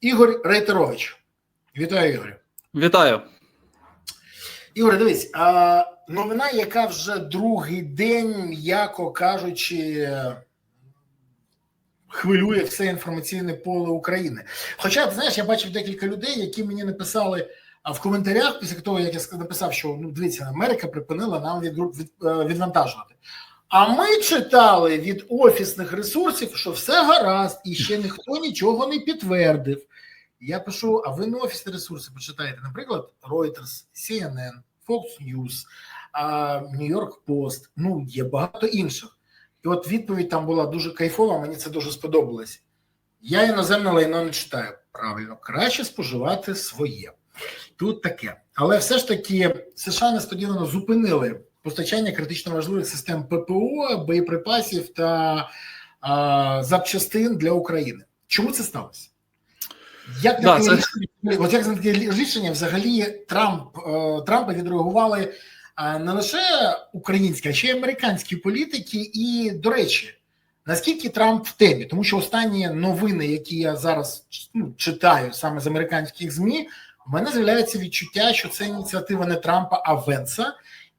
Ігор Рейтерович. Вітаю, Ігорю. Вітаю. Ігор, дивись, а, новина, яка вже другий день, м'яко кажучи, хвилює все інформаційне поле України. Хоча, знаєш, я бачив декілька людей, які мені написали в коментарях після того, як я написав, що ну дивіться, Америка припинила нам від, від, е, відвантажувати. А ми читали від офісних ресурсів, що все гаразд, і ще ніхто нічого не підтвердив. Я пишу: а ви не офісні ресурси почитаєте, наприклад, Reuters, CNN, Fox News, New York Post, ну є багато інших. І от відповідь там була дуже кайфова, мені це дуже сподобалось. Я іноземне лайно не читаю. Правильно, краще споживати своє. Тут таке. Але все ж таки США несподівано зупинили постачання критично важливих систем ППО, боєприпасів та а, запчастин для України. Чому це сталося? Як Да, на це- рішення, от як на таке рішення взагалі Трамп е, Трампа відреагували не лише українські, а ще й американські політики. І до речі, наскільки Трамп в темі, тому що останні новини, які я зараз ну, читаю саме з американських змі, в мене з'являється відчуття, що це ініціатива не Трампа, а Венса.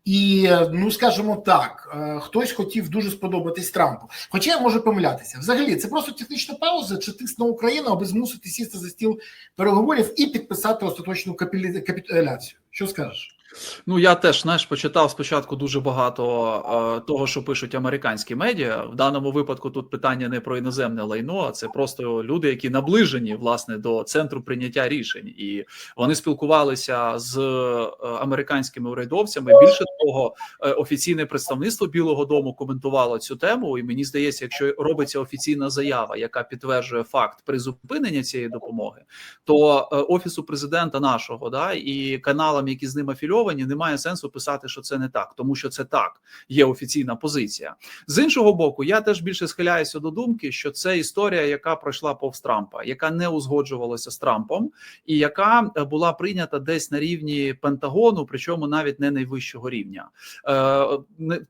І е, ну скажімо так, е, хтось хотів дуже сподобатись Трампу. Хоча я можу помилятися. Взагалі, це просто технічна пауза чи тиск на Україну, аби змусити сісти за стіл переговорів і підписати остаточну капітуляцію. Що скажеш? Ну я теж знаєш, почитав спочатку дуже багато е, того, що пишуть американські медіа. В даному випадку тут питання не про іноземне лайно, а це просто люди, які наближені власне до центру прийняття рішень, і вони спілкувалися з е, американськими урядовцями. Більше того, е, офіційне представництво Білого Дому коментувало цю тему. І мені здається, якщо робиться офіційна заява, яка підтверджує факт призупинення цієї допомоги, то е, офісу президента нашого да і каналам, які з ним афільовані, немає сенсу писати, що це не так, тому що це так є офіційна позиція. З іншого боку, я теж більше схиляюся до думки, що це історія, яка пройшла повз Трампа, яка не узгоджувалася з Трампом, і яка е, була прийнята десь на рівні Пентагону, причому навіть не найвищого рівня. Е,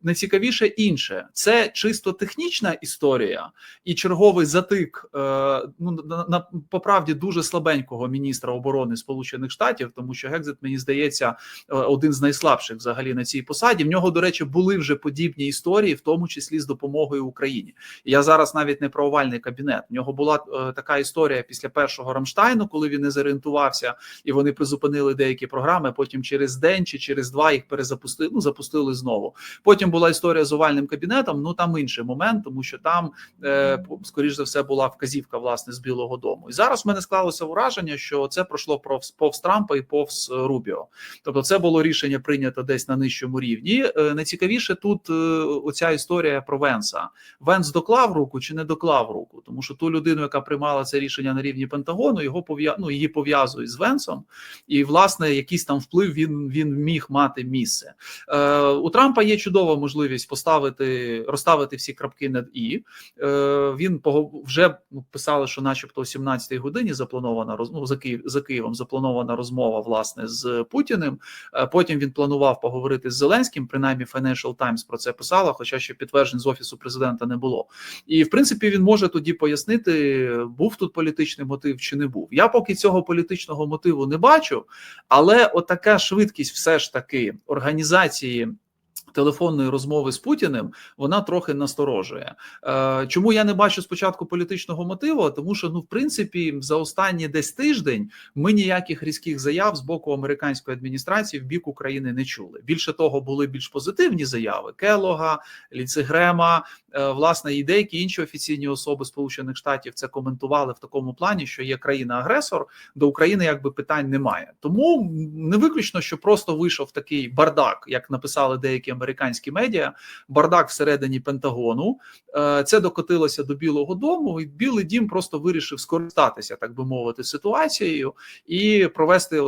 Найцікавіше інше, це чисто технічна історія і черговий затик е, ну на, по правді дуже слабенького міністра оборони Сполучених Штатів, тому що Гекзит, мені здається, один з найслабших взагалі на цій посаді. В нього, до речі, були вже подібні історії, в тому числі з допомогою Україні. Я зараз навіть не про овальний кабінет. В нього була е, така історія після першого Рамштайну, коли він не зорієнтувався, і вони призупинили деякі програми. Потім через день чи через два їх перезапустили. Ну запустили знову. Потім була історія з овальним кабінетом. Ну там інший момент, тому що там е, скоріш за все була вказівка власне з Білого Дому. І зараз в мене склалося враження, що це пройшло повз, Трампа і повз е, Рубіо. Тобто, це було рішення прийнято десь на нижчому рівні. Е, Найцікавіше тут е, оця історія про Венса. Венс доклав руку чи не доклав руку, тому що ту людину, яка приймала це рішення на рівні Пентагону, його ну, її пов'язують з Венсом, і власне якийсь там вплив він, він міг мати місце. Е, у Трампа є чудова можливість поставити розставити всі крапки над і. Е, він вже ну, писали, що, начебто, о 17-й годині запланована ну, за Київ за Києвом запланована розмова власне з Путіним. Е, Потім він планував поговорити з Зеленським. Принаймні, Financial Times про це писала, хоча ще підтверджень з офісу президента не було. І в принципі він може тоді пояснити, був тут політичний мотив чи не був. Я поки цього політичного мотиву не бачу, але отака швидкість, все ж таки, організації. Телефонної розмови з Путіним вона трохи насторожує. Е, чому я не бачу спочатку політичного мотиву? Тому що ну, в принципі, за останні десь тиждень ми ніяких різких заяв з боку американської адміністрації в бік України не чули. Більше того, були більш позитивні заяви Келога, Ліцегрема, власне, і деякі інші офіційні особи Сполучених Штатів це коментували в такому плані, що є країна-агресор, до України якби питань немає. Тому не виключно, що просто вийшов такий бардак, як написали деякі американські медіа, бардак всередині Пентагону. Е, Це докотилося до Білого Дому, і Білий Дім просто вирішив скористатися, так би мовити, ситуацією і провести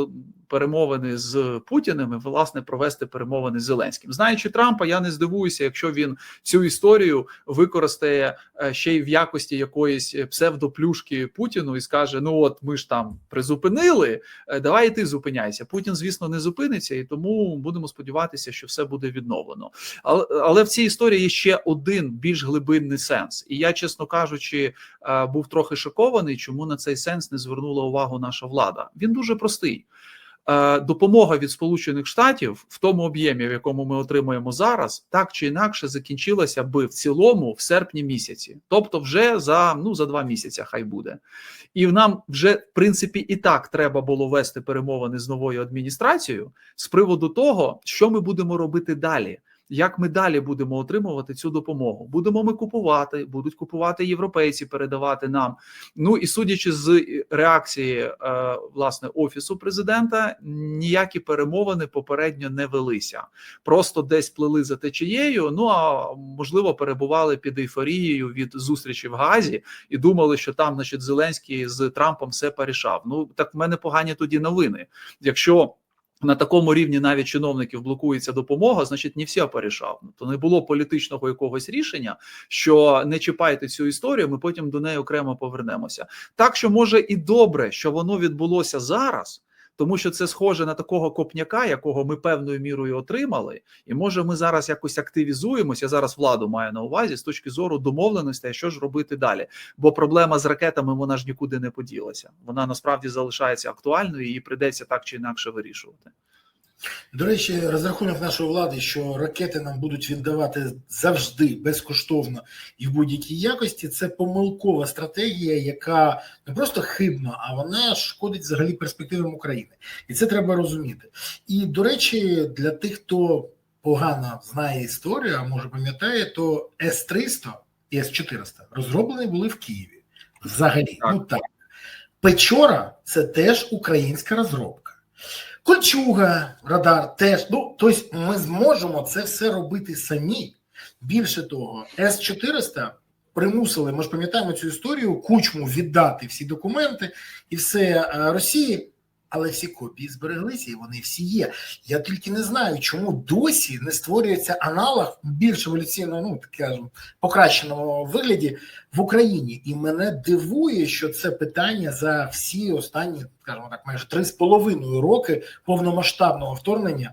перемовини з Путіним і власне провести перемовини з Зеленським. Знаючи Трампа, я не здивуюся, якщо він цю історію використає е, ще й в якості якоїсь псевдоплюшки Путіну і скаже: Ну от ми ж там призупинили, е, давай і ти зупиняйся. Путін, звісно, не зупиниться, і тому будемо сподіватися, що все буде відновлено. Але, але в цій історії є ще один більш глибинний сенс, і я, чесно кажучи, е, був трохи шокований, чому на цей сенс не звернула увагу наша влада. Він дуже простий. Е, Допомога від Сполучених Штатів в тому об'ємі, в якому ми отримуємо зараз, так чи інакше закінчилася би в цілому в серпні місяці, тобто вже за ну за два місяці, хай буде, і нам вже в принципі і так треба було вести перемовини з новою адміністрацією з приводу того, що ми будемо робити далі. Як ми далі будемо отримувати цю допомогу? Будемо ми купувати, будуть купувати європейці, передавати нам. Ну і судячи з реакції е, власне офісу президента, ніякі перемовини попередньо не велися. Просто десь плели за течією. Ну а можливо, перебували під ейфорією від зустрічі в Газі і думали, що там, значить, Зеленський з Трампом все порішав. Ну так в мене погані тоді новини. Якщо на такому рівні навіть чиновників блокується допомога, значить не все порішав. То не було політичного якогось рішення, що не чіпайте цю історію. Ми потім до неї окремо повернемося. Так що може і добре, що воно відбулося зараз. Тому що це схоже на такого копняка, якого ми певною мірою отримали, і може ми зараз якось активізуємося. Я зараз владу маю на увазі з точки зору домовленостей, що ж робити далі. Бо проблема з ракетами вона ж нікуди не поділася. Вона насправді залишається актуальною, і її прийдеться так чи інакше вирішувати. До речі, розрахунок нашої влади, що ракети нам будуть віддавати завжди безкоштовно і в будь-якій якості, це помилкова стратегія, яка не просто хибна, а вона шкодить взагалі перспективам України, і це треба розуміти. І до речі, для тих, хто погано знає історію, а може пам'ятає, то С 300 і С 400 розроблені були в Києві. Взагалі, Так. ну так Печора це теж українська розробка. Кольчуга, радар теж. Ну, тобто ми зможемо це все робити самі. Більше того, С-400 примусили, ми ж пам'ятаємо цю історію, кучму віддати всі документи і все е, Росії, але всі копії збереглися і вони всі є. Я тільки не знаю, чому досі не створюється аналог більш еволюційно, ну таке покращеному вигляді в Україні. І мене дивує, що це питання за всі останні, скажімо так, майже три з половиною роки повномасштабного вторгнення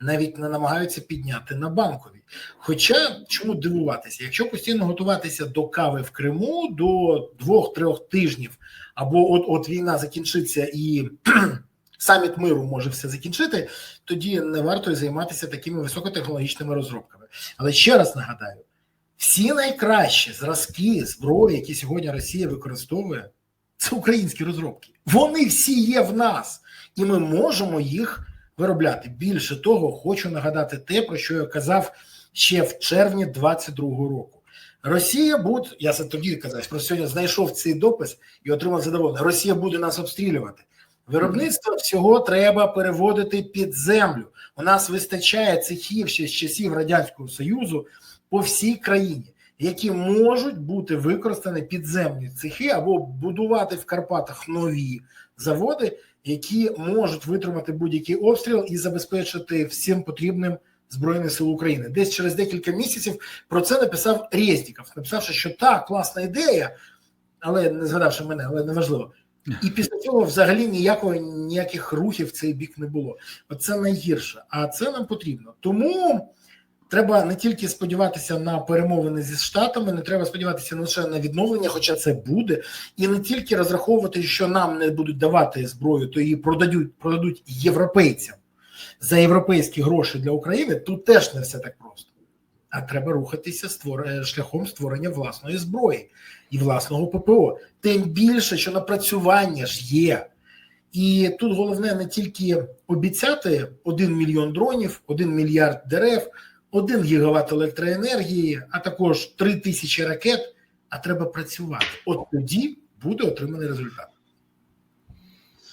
навіть не намагаються підняти на банковій. Хоча чому дивуватися? Якщо постійно готуватися до кави в Криму до двох-трьох тижнів, або от от війна закінчиться і саміт миру може все закінчити, тоді не варто займатися такими високотехнологічними розробками. Але ще раз нагадаю: всі найкращі зразки зброї, які сьогодні Росія використовує, це українські розробки. Вони всі є в нас, і ми можемо їх виробляти. Більше того, хочу нагадати те, про що я казав ще в червні 22-го року. Росія буде, я це тоді казав, просто сьогодні знайшов цей допис і отримав задоволення. Росія буде нас обстрілювати. Виробництво всього треба переводити під землю. У нас вистачає цехів ще з часів Радянського Союзу по всій країні, які можуть бути використані підземні цехи або будувати в Карпатах нові заводи, які можуть витримати будь-який обстріл і забезпечити всім потрібним Збройних сил України. Десь через декілька місяців про це написав Резніков, написавши, що так, класна ідея, але не згадавши мене, але неважливо. І після цього взагалі ніякого ніяких рухів в цей бік не було. Оце найгірше, а це нам потрібно. Тому треба не тільки сподіватися на перемовини зі штатами, не треба сподіватися лише на відновлення, хоча це буде, і не тільки розраховувати, що нам не будуть давати зброю, то її продадуть, продадуть європейцям за європейські гроші для України. Тут теж не все так просто. А треба рухатися створ... шляхом створення власної зброї і власного ППО. Тим більше, що напрацювання ж є. І тут головне не тільки обіцяти 1 мільйон дронів, 1 мільярд дерев, 1 гігават електроенергії, а також 3 тисячі ракет. А треба працювати. От тоді буде отриманий результат.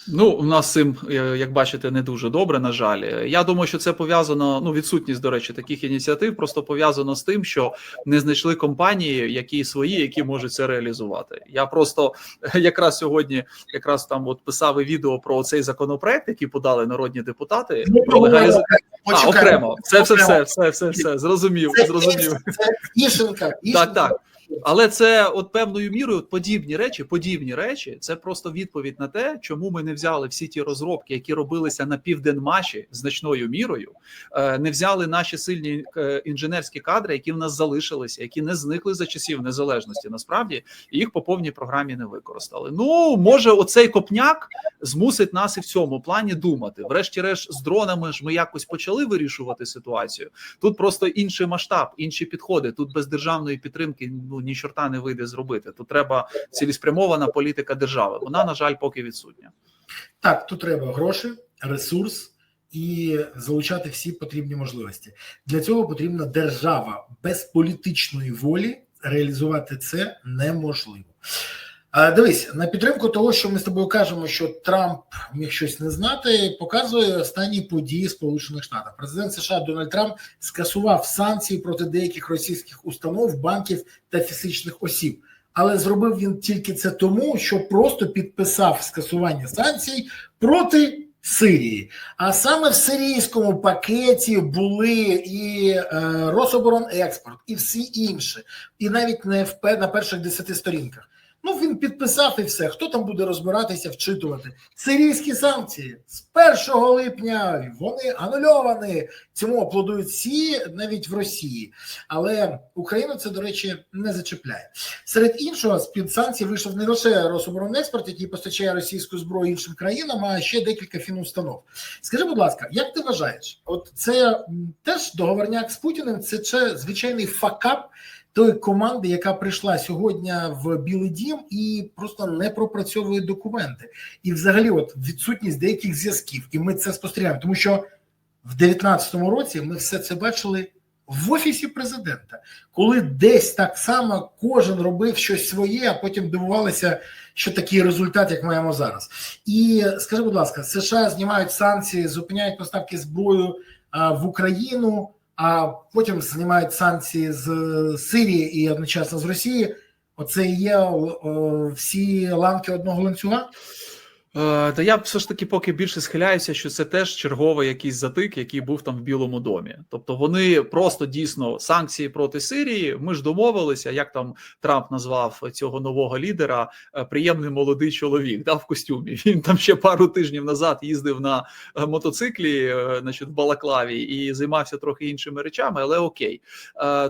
Ну, у нас з цим, е, як бачите, не дуже добре. На жаль, я думаю, що це пов'язано. Ну, відсутність, до речі, таких ініціатив просто пов'язано з тим, що не знайшли компанії, які свої, які можуть це реалізувати. Я просто е, якраз сьогодні, якраз там от писав і відео про цей законопроект, який подали народні депутати. Про легалізацію. А, окремо, все, все, все, все, все, все, зрозумів, зрозумів. це, Іщенка, Іщенка. так. Але це от певною мірою подібні речі, подібні речі, це просто відповідь на те, чому ми не взяли всі ті розробки, які робилися на південмаші значною мірою, е, не взяли наші сильні е, інженерські кадри, які в нас залишилися, які не зникли за часів незалежності. Насправді їх по повній програмі не використали. Ну може, оцей копняк змусить нас і в цьому плані думати. Врешті-решт, з дронами ж ми якось почали вирішувати ситуацію. Тут просто інший масштаб, інші підходи. Тут без державної підтримки ну ні чорта не вийде зробити. Тут треба цілеспрямована політика держави. Вона на жаль поки відсутня. Так, тут треба гроші, ресурс і залучати всі потрібні можливості. Для цього потрібна держава без політичної волі. Реалізувати це неможливо. Дивись, на підтримку того, що ми з тобою кажемо, що Трамп міг щось не знати, показує останні події Сполучених Штатах. Президент США Дональд Трамп скасував санкції проти деяких російських установ, банків та фізичних осіб. Але зробив він тільки це тому, що просто підписав скасування санкцій проти Сирії. А саме в сирійському пакеті були і е, Рособоронекспорт, і всі інші, і навіть не в на перших десяти сторінках. Ну він підписав і все. Хто там буде розбиратися, вчитувати? Сирійські санкції з 1 липня вони анульовані. Цьому аплодують всі, навіть в Росії. Але Україну це, до речі, не зачепляє. Серед іншого, з під санкцій вийшов не лише Рособоронекспорт, який постачає російську зброю іншим країнам, а ще декілька фінустанов. Скажи, будь ласка, як ти вважаєш, от це теж договорняк з Путіним, це чи звичайний факап тої команди, яка прийшла сьогодні в Білий Дім і просто не пропрацьовує документи, і взагалі, от відсутність деяких зв'язків, і ми це спостерігаємо, тому що в 19-му році ми все це бачили в офісі президента, коли десь так само кожен робив щось своє, а потім дивувалися, що такий результат, як маємо зараз. І скажи, будь ласка, США знімають санкції, зупиняють поставки зброю в Україну, а потім знімають санкції з Сирії і одночасно з Росії. Оце є всі ланки одного ланцюга. Е, Та я все ж таки поки більше схиляюся, що це теж черговий якийсь затик, який був там в Білому домі. Тобто вони просто дійсно санкції проти Сирії. Ми ж домовилися, як там Трамп назвав цього нового лідера е, приємний молодий чоловік да, в костюмі. Він там ще пару тижнів назад їздив на е, мотоциклі, значить, в Балаклаві і займався трохи іншими речами, але окей.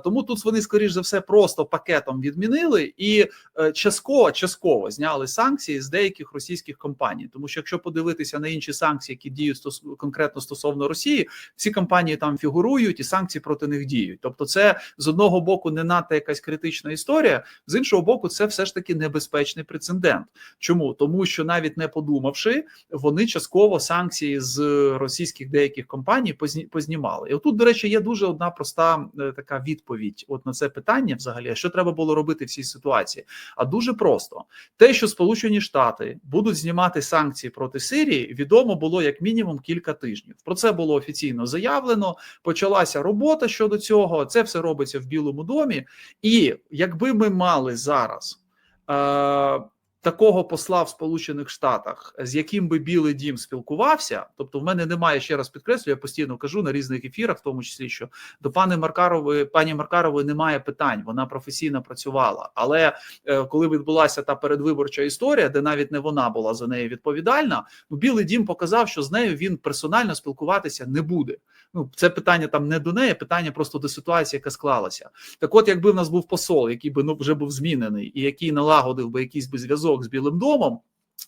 Тому тут вони, скоріш за все, просто пакетом відмінили і частково частково зняли санкції з деяких російських компаній. Тому що якщо подивитися на інші санкції, які діють стос, конкретно стосовно Росії, всі компанії там фігурують і санкції проти них діють. Тобто, це з одного боку не надто якась критична історія, з іншого боку, це все ж таки небезпечний прецедент. Чому тому, що навіть не подумавши, вони частково санкції з російських деяких компаній познімали. І отут, до речі, є дуже одна проста е, така відповідь. От на це питання, взагалі, що треба було робити в цій ситуації? А дуже просто те, що Сполучені Штати будуть знімати санкції проти Сирії, відомо було як мінімум кілька тижнів. Про це було офіційно заявлено. Почалася робота щодо цього. Це все робиться в Білому домі. І якби ми мали зараз. Е- Такого посла в Сполучених Штатах, з яким би Білий Дім спілкувався, тобто в мене немає ще раз підкреслю, я постійно кажу на різних ефірах, в тому числі, що до пани Маркарової, пані Маркарової немає питань, вона професійно працювала. Але е, коли відбулася та передвиборча історія, де навіть не вона була за неї відповідальна, ну Білий Дім показав, що з нею він персонально спілкуватися не буде. Ну це питання там не до неї, питання просто до ситуації, яка склалася. Так, от, якби в нас був посол, який би ну вже був змінений, і який налагодив би якийсь би зв'язок з Білим домом.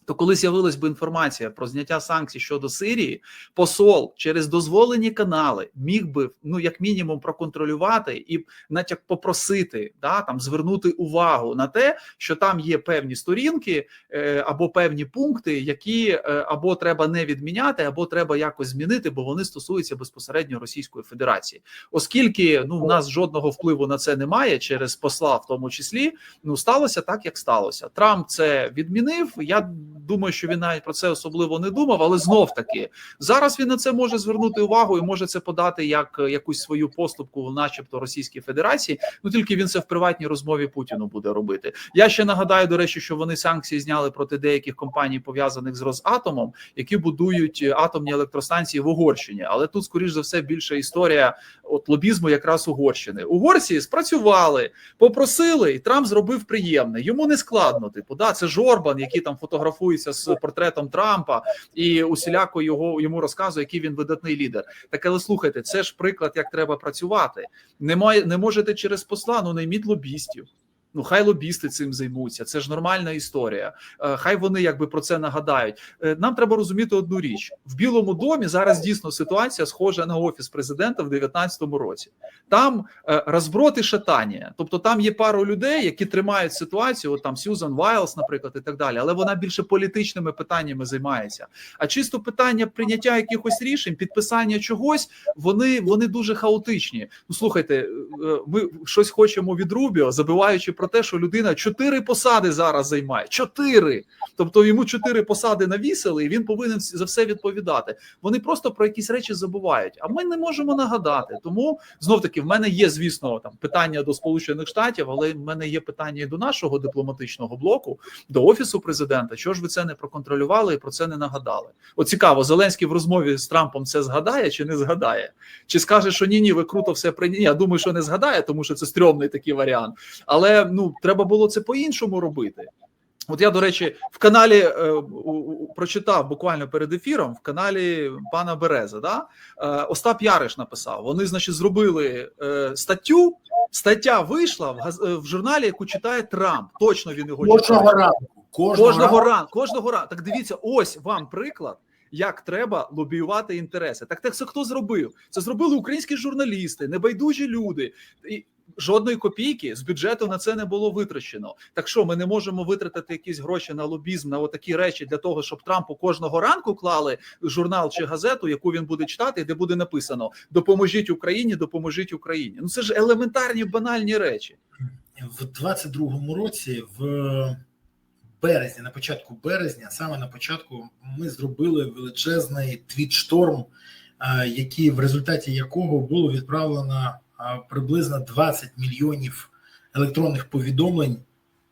То коли з'явилась би інформація про зняття санкцій щодо Сирії, посол через дозволені канали міг би ну як мінімум проконтролювати і натяк попросити да там звернути увагу на те, що там є певні сторінки е, або певні пункти, які е, або треба не відміняти, або треба якось змінити, бо вони стосуються безпосередньо Російської Федерації, оскільки ну в нас жодного впливу на це немає через посла, в тому числі ну сталося так, як сталося. Трамп це відмінив. Я думаю, що він навіть про це особливо не думав, але знов таки зараз він на це може звернути увагу і може це подати як е, якусь свою поступку, начебто Російській Федерації. Ну тільки він це в приватній розмові Путіну буде робити. Я ще нагадаю, до речі, що вони санкції зняли проти деяких компаній пов'язаних з Росатомом, які будують е, атомні електростанції в Угорщині. Але тут, скоріш за все, більша історія от лобізму якраз Угорщини. Угорці спрацювали, попросили, і Трамп зробив приємне. Йому не складно. Типу, да, це Жорбан, який там фотографується з портретом Трампа і усіляко його йому розказує, який він видатний лідер. Так, але слухайте, це ж приклад, як треба працювати. Немає, не можете через посла, ну найміть лобістів. Ну, хай лобісти цим займуться. Це ж нормальна історія. Е, Хай вони якби про це нагадають. Е, Нам треба розуміти одну річ: в Білому домі зараз дійсно ситуація схожа на офіс президента в 2019 році. Там е, розброд і шатання. Тобто там є пару людей, які тримають ситуацію. От там Сьюзан Вайлс, наприклад, і так далі. Але вона більше політичними питаннями займається. А чисто питання прийняття якихось рішень, підписання чогось, вони, вони дуже хаотичні. Ну слухайте, ми щось хочемо від Рубіо, забиваючи про те, що людина чотири посади зараз займає. Чотири. Тобто йому чотири посади навісили, і він повинен за все відповідати. Вони просто про якісь речі забувають. А ми не можемо нагадати. Тому знов таки в мене є, звісно, там питання до Сполучених Штатів, але в мене є питання і до нашого дипломатичного блоку, до офісу президента. Чого ж ви це не проконтролювали і про це не нагадали? От цікаво, Зеленський в розмові з Трампом це згадає чи не згадає? Чи скаже, що ні, ні, ви круто все прийняли? Я думаю, що не згадає, тому що це стрьомний такий варіант. Але ну треба було це по-іншому робити. От я, до речі, в каналі е, у- у- прочитав буквально перед ефіром в каналі пана Береза. Да? Е, Остап Яриш написав: вони, значить, зробили е, статтю. Стаття вийшла в, газ- е, в журналі, яку читає Трамп. Точно він його Кожного читає. ранку. Кожного, Кожного ранку. ранку, кожного ранку. Так дивіться, ось вам приклад, як треба лобіювати інтереси. Так, так це хто зробив? Це зробили українські журналісти, небайдужі люди. І жодної копійки з бюджету на це не було витрачено. Так що ми не можемо витратити якісь гроші на лобізм, на такі речі для того, щоб Трампу кожного ранку клали журнал чи газету, яку він буде читати, де буде написано Допоможіть Україні, допоможіть Україні. Ну це ж елементарні банальні речі. в 22-му році, в березні, на початку березня, саме на початку, ми зробили величезний твіт-шторм, який в результаті якого було відправлено приблизно 20 мільйонів електронних повідомлень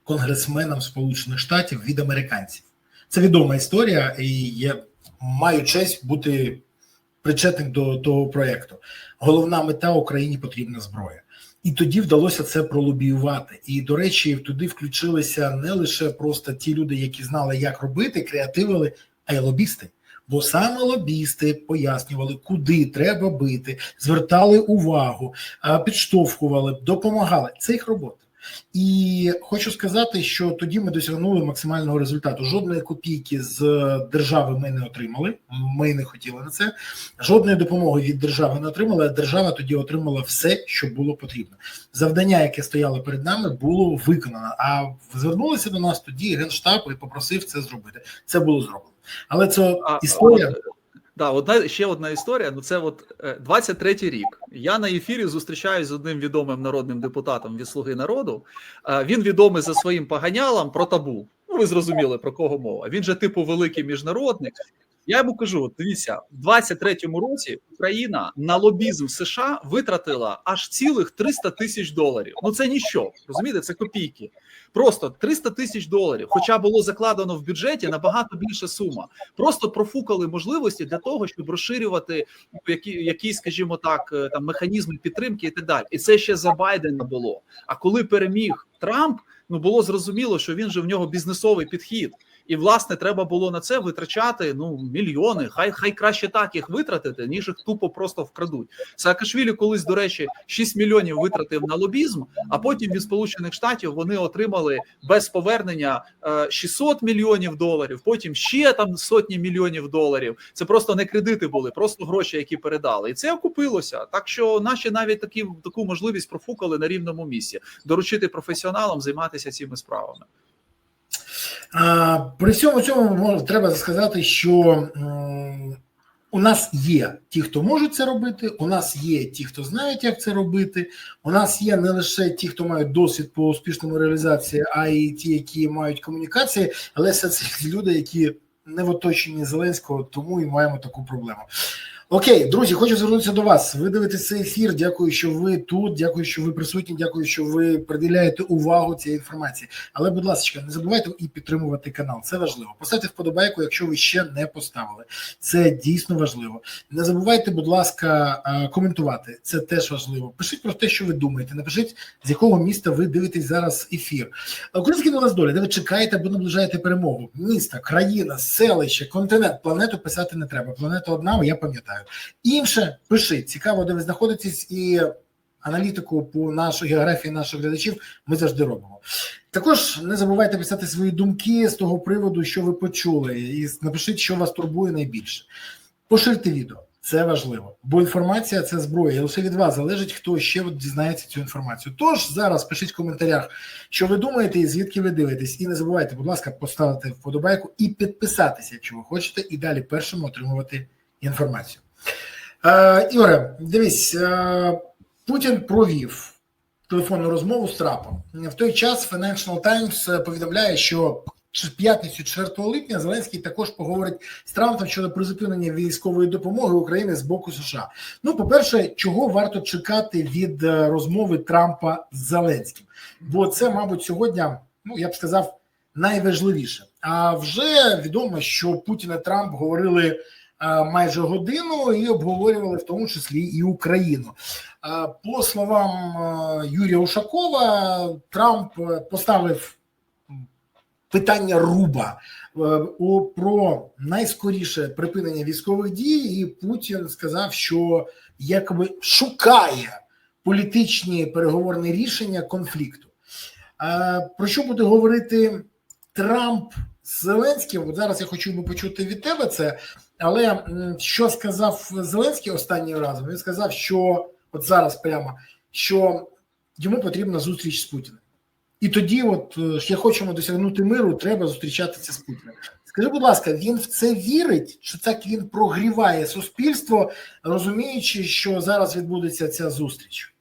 конгресменам Сполучених Штатів від американців. Це відома історія, і я маю честь бути причетним до того проєкту. Головна мета Україні потрібна зброя. І тоді вдалося це пролобіювати. І до речі, туди включилися не лише просто ті люди, які знали, як робити, креативили, а й лобісти. Бо саме лобісти пояснювали, куди треба бити, звертали увагу, підштовхували, допомагали. Це їх робота. І хочу сказати, що тоді ми досягнули максимального результату. Жодної копійки з держави ми не отримали. Ми не хотіли на це. Жодної допомоги від держави не отримали. а Держава тоді отримала все, що було потрібно. Завдання, яке стояло перед нами, було виконано. А звернулися до нас тоді генштаб і попросив це зробити. Це було зроблено. Але це А, історія. от, да, одна ще одна історія. Ну це от е, 23-й рік. Я на ефірі зустрічаюсь з одним відомим народним депутатом від Слуги народу. Е, Він відомий за своїм поганялом про табу. Ну, ви зрозуміли про кого мова. Він же типу великий міжнародник. Я йому кажу: дивіться, в 23-му році Україна на лобізм США витратила аж цілих 300 тисяч доларів. Ну це ніщо, розумієте, це копійки. Просто 300 тисяч доларів. Хоча було закладено в бюджеті набагато більша сума. Просто профукали можливості для того, щоб розширювати які, якісь, скажімо так, е, там механізми підтримки і так далі. І це ще за Байдена було. А коли переміг Трамп, ну було зрозуміло, що він же в нього бізнесовий підхід. І власне треба було на це витрачати ну мільйони. Хай хай краще так їх витратити, ніж їх тупо просто вкрадуть. Саакашвілі колись, до речі, 6 мільйонів витратив на лобізм, а потім від Сполучених Штатів вони отримали без повернення е, 600 мільйонів доларів. Потім ще там сотні мільйонів доларів. Це просто не кредити були, просто гроші, які передали, і це окупилося. Так що наші навіть такі таку можливість профукали на рівному місці доручити професіоналам займатися цими справами. При всьому цьому треба сказати, що У нас є ті, хто можуть це робити. У нас є ті, хто знають, як це робити. У нас є не лише ті, хто мають досвід по успішному реалізації, а й ті, які мають комунікації, але все це люди, які не в оточенні Зеленського, тому і маємо таку проблему. Окей, друзі, хочу звернутися до вас. Ви дивитесь цей ефір. Дякую, що ви тут. Дякую, що ви присутні. Дякую, що ви приділяєте увагу цій інформації. Але, будь ласка, не забувайте і підтримувати канал. Це важливо. Поставте вподобайку, якщо ви ще не поставили. Це дійсно важливо. Не забувайте, будь ласка, е, коментувати. Це теж важливо. Пишіть про те, що ви думаєте. Напишіть, з якого міста ви дивитесь зараз ефір. Український з долі, де ви чекаєте або наближаєте перемогу. Місто, країна, селище, континент, планету писати не треба. Планета одна, я пам'ятаю. Інше пишіть. Цікаво, де ви знаходитесь, і аналітику по нашій географії наших глядачів ми завжди робимо. Також не забувайте писати свої думки з того приводу, що ви почули, і напишіть, що вас турбує найбільше. Поширте відео. Це важливо, бо інформація це зброя. І лише від вас залежить, хто ще дізнається цю інформацію. Тож зараз пишіть в коментарях, що ви думаєте і звідки ви дивитесь. І не забувайте, будь ласка, поставити вподобайку і підписатися, якщо ви хочете, і далі першим отримувати інформацію. Е, Ігоре, дивись, е, Путін провів телефонну розмову з Трапом. В той час Financial Times повідомляє, що в п'ятницю 4 липня Зеленський також поговорить з Трампом щодо призупинення військової допомоги України з боку США. Ну, по-перше, чого варто чекати від е, розмови Трампа з Зеленським? Бо це, мабуть, сьогодні, ну я б сказав, найважливіше. А вже відомо, що Путін і Трамп говорили майже годину і обговорювали в тому числі і Україну. Е, По словам е, Юрія Ушакова, Трамп е, поставив питання руба е, про найскоріше припинення військових дій, і Путін сказав, що якби шукає політичні переговорні рішення конфлікту. Е, Про що буде говорити Трамп з Зеленським? От зараз я хочу би почути від тебе це. Але що сказав Зеленський останнім разом? Він сказав, що от зараз прямо що йому потрібна зустріч з Путіним. І тоді, от е, як хочемо досягнути миру, треба зустрічатися з Путіним. Скажи, будь ласка, він в це вірить? Чи так він прогріває суспільство, розуміючи, що зараз відбудеться ця зустріч?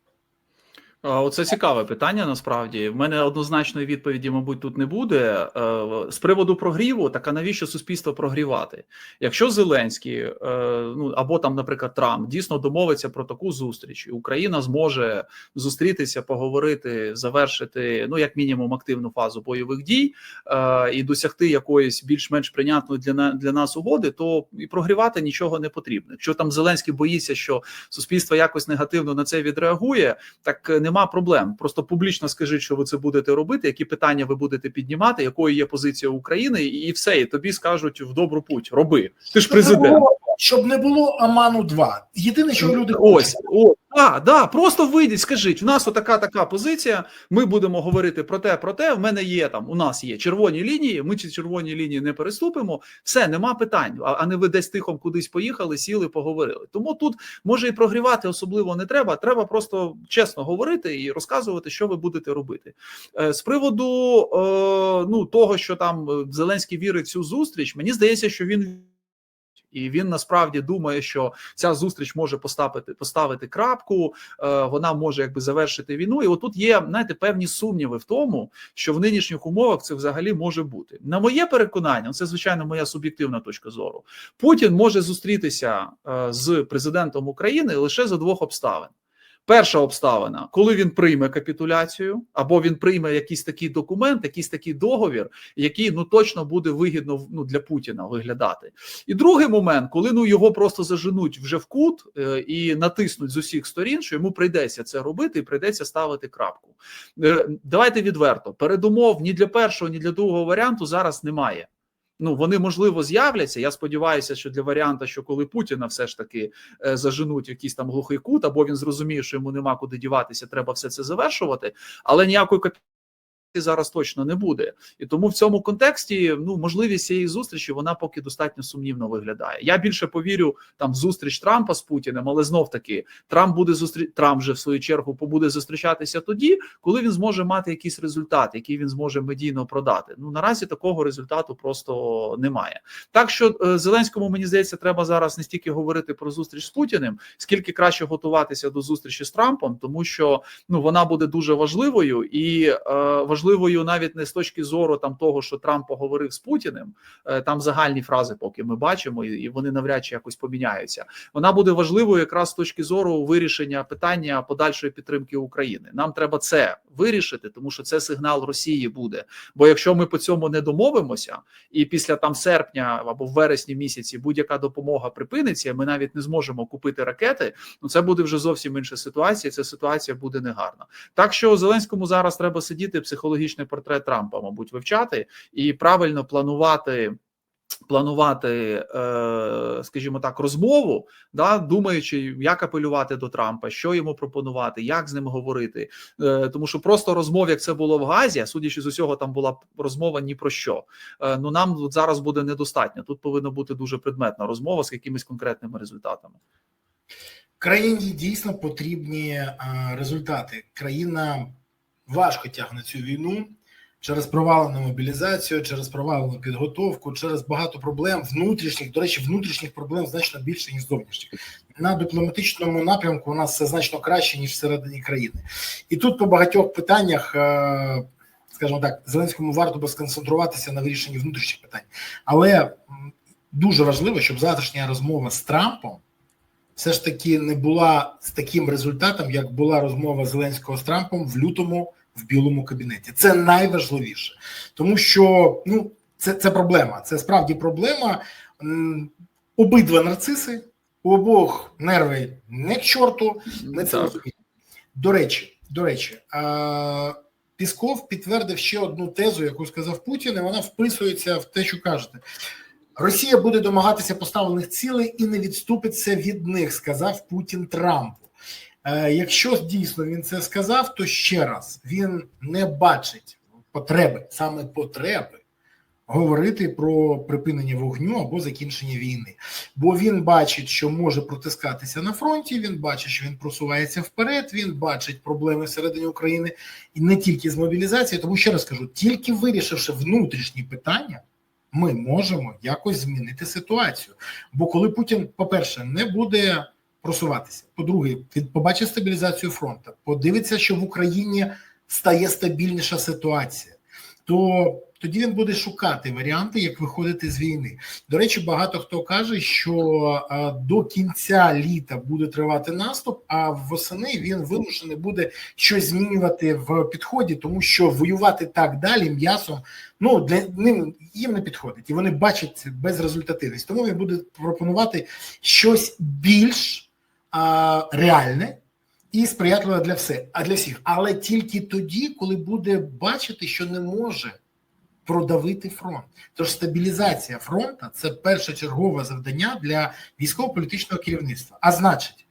Оце цікаве питання. Насправді в мене однозначної відповіді, мабуть, тут не буде. Е, З приводу прогріву, так а навіщо суспільство прогрівати? Якщо Зеленський е, ну або там, наприклад, Трамп дійсно домовиться про таку зустріч, і Україна зможе зустрітися, поговорити, завершити ну як мінімум активну фазу бойових дій е, і досягти якоїсь більш-менш прийнятної для для нас угоди, то і прогрівати нічого не потрібно. Якщо там Зеленський боїться, що суспільство якось негативно на це відреагує, так е, нема проблем. Просто публічно скажіть, що ви це будете робити, які питання ви будете піднімати, якою є позиція України, і все. І тобі скажуть в добру путь. Роби. Ти ж президент. Щоб не було Аману 2 Єдине, що люди Ось, о, да, да, просто вийдіть, скажіть, у нас отака така позиція. Ми будемо говорити про те, про те. В мене є там, у нас є червоні лінії. Ми ці червоні лінії не переступимо. Все, нема питань. А, а не ви десь тихом кудись поїхали, сіли, поговорили. Тому тут може і прогрівати особливо не треба. Треба просто чесно говорити і розказувати, що ви будете робити. Е, З приводу е, ну того, що там е, Зеленський вірить в цю зустріч, мені здається, що він. І він насправді думає, що ця зустріч може поставити поставити крапку, е, вона може якби завершити війну. І отут є знаєте, певні сумніви в тому, що в нинішніх умовах це взагалі може бути. На моє переконання, це звичайно моя суб'єктивна точка зору. Путін може зустрітися е, з президентом України лише за двох обставин. Перша обставина, коли він прийме капітуляцію, або він прийме якийсь такий документ, якийсь такий договір, який ну точно буде вигідно ну для Путіна виглядати. І другий момент, коли ну його просто заженуть вже в кут е, і натиснуть з усіх сторін, що йому прийдеться це робити, і прийдеться ставити крапку. Е, давайте відверто передумов ні для першого, ні для другого варіанту зараз немає. Ну вони можливо з'являться. Я сподіваюся, що для варіанта, що коли Путіна все ж таки е, заженуть якийсь там глухий кут, або він зрозуміє, що йому нема куди діватися, треба все це завершувати. Але ніякої зараз точно не буде, і тому в цьому контексті ну можливість цієї зустрічі вона поки достатньо сумнівно виглядає. Я більше повірю там в зустріч Трампа з Путіним, але знов таки Трамп буде зустрі... Трамп же в свою чергу побуде зустрічатися тоді, коли він зможе мати якийсь результат, який він зможе медійно продати. Ну наразі такого результату просто немає. Так що е, Зеленському мені здається, треба зараз не стільки говорити про зустріч з Путіним, скільки краще готуватися до зустрічі з Трампом, тому що ну вона буде дуже важливою і е, важливою навіть не з точки зору там того, що Трамп поговорив з Путіним. Е, там загальні фрази, поки ми бачимо, і, вони навряд чи якось поміняються. Вона буде важливою якраз з точки зору вирішення питання подальшої підтримки України. Нам треба це вирішити, тому що це сигнал Росії буде. Бо якщо ми по цьому не домовимося, і після там серпня або в вересні місяці будь-яка допомога припиниться, ми навіть не зможемо купити ракети. Ну це буде вже зовсім інша ситуація. Ця ситуація буде негарна. Так що Зеленському зараз треба сидіти психологічний портрет Трампа, мабуть, вивчати і правильно планувати. Планувати, е, скажімо так, розмову, да, думаючи, як апелювати до Трампа, що йому пропонувати, як з ним говорити. Е, тому що просто розмов, як це було в Газі, судячи з усього, там була розмова ні про що. Е, ну нам тут зараз буде недостатньо. Тут повинна бути дуже предметна розмова з якимись конкретними результатами. Країні дійсно потрібні результати. Країна важко тягне цю війну через провалену мобілізацію, через провалену підготовку, через багато проблем внутрішніх. До речі, внутрішніх проблем значно більше ніж зовнішніх. На дипломатичному напрямку у нас все значно краще ніж всередині країни, і тут по багатьох питаннях. Скажімо так, Зеленському варто би сконцентруватися на вирішенні внутрішніх питань, але дуже важливо, щоб завтрашня розмова з Трампом все ж таки не була з таким результатом, як була розмова Зеленського з Трампом в лютому в білому кабінеті. Це найважливіше, тому що ну це це проблема. Це справді проблема. Обидва нарциси, у обох нерви не к чорту, не це розуміють. До речі, до речі, Пісков підтвердив ще одну тезу, яку сказав Путін, і вона вписується в те, що кажете. Росія буде домагатися поставлених цілей і не відступиться від них, сказав Путін Трампу. Е, якщо дійсно він це сказав, то ще раз він не бачить потреби, саме потреби говорити про припинення вогню або закінчення війни, бо він бачить, що може протискатися на фронті. Він бачить, що він просувається вперед. Він бачить проблеми всередині України і не тільки з мобілізацією. Тому ще раз кажу: тільки вирішивши внутрішні питання ми можемо якось змінити ситуацію. Бо коли Путін, по-перше, не буде просуватися, по-друге, він побачить стабілізацію фронту, подивиться, що в Україні стає стабільніша ситуація, то тоді він буде шукати варіанти, як виходити з війни. До речі, багато хто каже, що до кінця літа буде тривати наступ, а восени він вимушений буде щось змінювати в підході, тому що воювати так далі м'ясом ну для ним їм не підходить, і вони бачать безрезультативність. Тому він буде пропонувати щось більш а, реальне. І сприятливе для все, а для всіх, але тільки тоді, коли буде бачити, що не може продавити фронт. Тож стабілізація фронту це першочергове завдання для військово-політичного керівництва. А значить,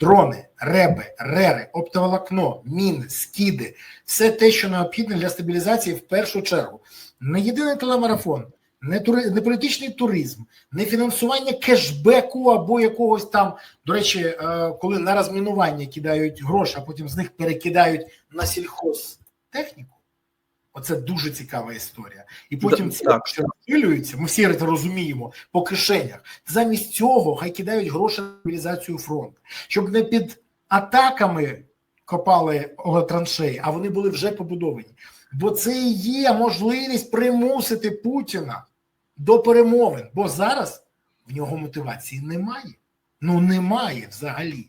дрони, реби, рери, оптоволокно, міни, скиди все те, що необхідне для стабілізації в першу чергу. Не єдиний телемарафон, не тури, не політичний туризм, не фінансування кешбеку або якогось там. До речі, е, коли на розмінування кидають гроші, а потім з них перекидають на сільхозтехніку. Оце дуже цікава історія. І потім ці що розхилюються, ми всі це розуміємо по кишенях. Замість цього хай кидають гроші на мобілізацію фронту, щоб не під атаками копали траншеї, а вони були вже побудовані. Бо це і є можливість примусити Путіна до перемовин. Бо зараз в нього мотивації немає. Ну немає взагалі.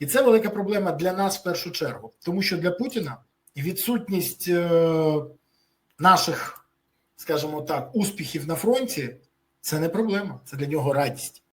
І це велика проблема для нас в першу чергу, тому що для Путіна відсутність е, наших, скажімо так, успіхів на фронті це не проблема, це для нього радість.